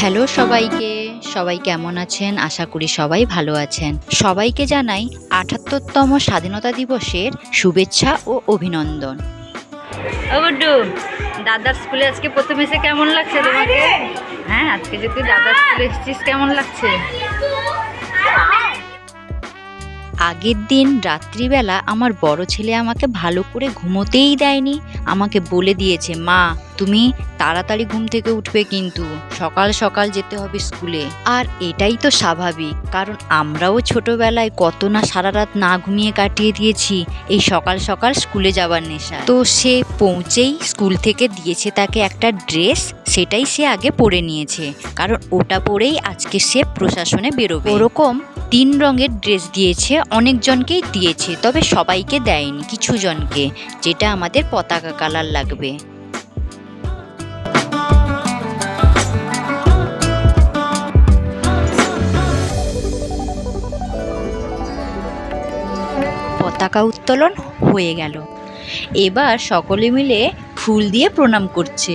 Hello সবাইকে সবাই কেমন আছেন? আশা করি সবাই ভালো আছেন। সবাইকে জানাই আঠাত্তরতম স্বাধীনতা দিবসের শুভেচ্ছা ও অভিনন্দন। গুড্ডু দাদার স্কুলে আজকে প্রথম এসে কেমন লাগছে তোমাকে? হ্যাঁ আজকে যদি তুই দাদার স্কুলে এসেছিস কেমন লাগছে? আগের দিন রাত্রিবেলা আমার বড় ছেলে আমাকে ভালো করে ঘুমোতেই দেয়নি। আমাকে বলে দিয়েছে, মা, তুমি তাড়াতাড়ি ঘুম থেকে উঠবে কিন্তু। সকাল সকাল যেতে হবে স্কুলে। আর এটাই তো স্বাভাবিক, কারণ আমরাও ছোটবেলায় কত না সারা রাত না ঘুমিয়ে কাটিয়ে দিয়েছি এই সকাল সকাল স্কুলে যাবার নেশা তো সে পৌঁছেই স্কুল থেকে দিয়েছে তাকে একটা ড্রেস, সেটাই সে আগে পরে নিয়েছে, কারণ ওটা পরেই আজকে সে প্রশাসনে বেরোবে। ওরকম তিন রঙের ড্রেস দিয়েছে, অনেকজনকেই দিয়েছে, তবে সবাইকে দেয়নি কিছু জনকে যেটা আমাদের পতাকা কালার লাগবে। পতাকা উত্তোলন হয়ে গেল। এবার সকলে মিলে ফুল দিয়ে প্রণাম করছে।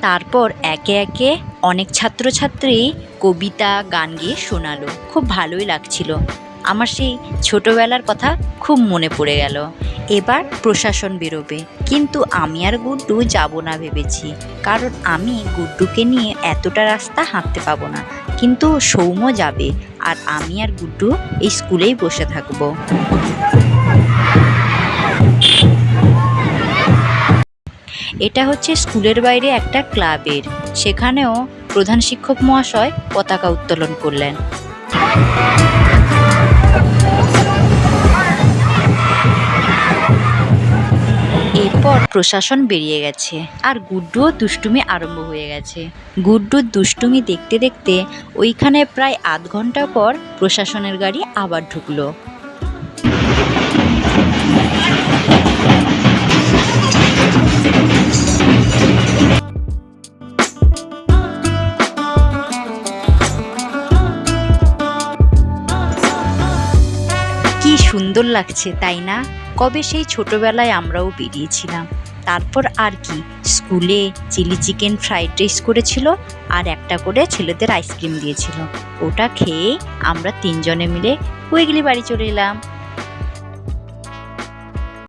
তারপর একে একে অনেক ছাত্রছাত্রী কবিতা, গান গিয়ে শোনালো। খুব ভালোই লাগছিল। আমার সেই ছোটবেলার কথা খুব মনে পড়ে গেল। এবার প্রশাসন বেরোবে। কিন্তু আমি আর গুড্ডু যাব না ভেবেছি। কারণ আমি গুড্ডুকে নিয়ে এতটা রাস্তা হাঁটতে পাবো না। কিন্তু সৌম্য যাবে। আর আমি আর গুড্ডু এই স্কুলেই বসে থাকব। এটা হচ্ছে স্কুলের বাইরে একটা ক্লাবের। সেখানেও প্রধান শিক্ষক মহাশয় পতাকা উত্তোলন করলেন। এরপর প্রশাসন বেরিয়ে গেছে আর গুড্ডুও দুষ্টুমি আরম্ভ হয়ে গেছে। গুড্ডুর দুষ্টুমি দেখতে দেখতে ওইখানে প্রায় আধ ঘণ্টা পর প্রশাসনের গাড়ি আবার ঢুকলো। সুন্দর লাগছে, তাই না? কবে সেই ছোটবেলায় আমরাও বেরিয়েছিলাম। তারপর আর কি? স্কুলে চিলি চিকেন ফ্রাইড রাইস করেছিল আর একটা করে ছেলেদের আইসক্রিম দিয়েছিল। ওটা খেয়ে আমরা তিনজনে মিলে কুইগলি বাড়ি চলে এলাম।